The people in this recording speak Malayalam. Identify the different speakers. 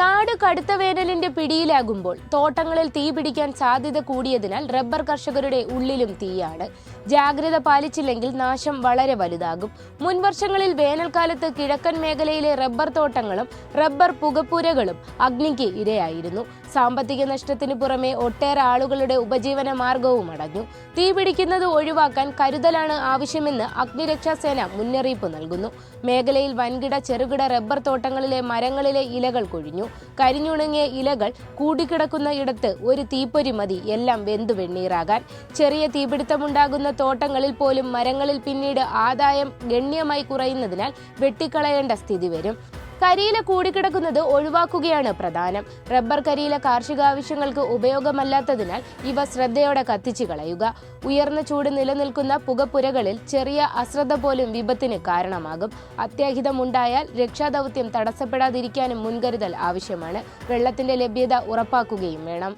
Speaker 1: നാട് കടുത്ത വേനലിന്റെ പിടിയിലാകുമ്പോൾ തോട്ടങ്ങളിൽ തീ പിടിക്കാൻ സാധ്യത കൂടിയതിനാൽ റബ്ബർ കർഷകരുടെ ഉള്ളിലും തീയാണ്. ജാഗ്രത പാലിച്ചില്ലെങ്കിൽ നാശം വളരെ വലുതാകും. മുൻവർഷങ്ങളിൽ വേനൽക്കാലത്ത് കിഴക്കൻ മേഖലയിലെ റബ്ബർ തോട്ടങ്ങളും റബ്ബർ പുകപ്പുരകളും അഗ്നിക്ക് ഇരയായിരുന്നു. സാമ്പത്തിക നഷ്ടത്തിന് പുറമെ ഒട്ടേറെ ആളുകളുടെ ഉപജീവന മാർഗവും അടഞ്ഞു. തീ പിടിക്കുന്നത് ഒഴിവാക്കാൻ കരുതലാണ് ആവശ്യമെന്ന് അഗ്നിരക്ഷാ സേന മുന്നറിയിപ്പ് നൽകുന്നു. മേഖലയിൽ വൻകിട ചെറുകിട റബ്ബർ തോട്ടങ്ങളിലെ മരങ്ങളിലെ ഇലകൾ കൊഴിഞ്ഞു. കരിഞ്ഞുണങ്ങിയ ഇലകൾ കൂടിക്കിടക്കുന്ന ഇടത്ത് ഒരു തീപ്പൊരി മതി. എല്ലാം വെന്തു വെണ്ണീറാകാൻ. ചെറിയ തീപിടുത്തമുണ്ടാകുന്ന തോട്ടങ്ങളിൽ പോലും മരങ്ങളിൽ പിന്നീട് ആദായം ഗണ്യമായി കുറയുന്നതിനാൽ വെട്ടിക്കളയേണ്ട സ്ഥിതി വരും. കരിയില കൂടിക്കിടക്കുന്നത് ഒഴിവാക്കുകയാണ് പ്രധാനം. റബ്ബർ കരിയില കാർഷിക ആവശ്യങ്ങൾക്ക് ഉപയോഗമല്ലാത്തതിനാൽ ഇവ ശ്രദ്ധയോടെ കത്തിച്ചു കളയുക. ഉയർന്ന ചൂട് നിലനിൽക്കുന്ന പുകപ്പുരകളിൽ ചെറിയ അശ്രദ്ധ പോലും വിപത്തിന് കാരണമാകും. അത്യാഹിതമുണ്ടായാൽ രക്ഷാദൗത്യം തടസ്സപ്പെടാതിരിക്കാനും മുൻകരുതൽ ആവശ്യമാണ്. വെള്ളത്തിന്റെ ലഭ്യത ഉറപ്പാക്കുകയും വേണം.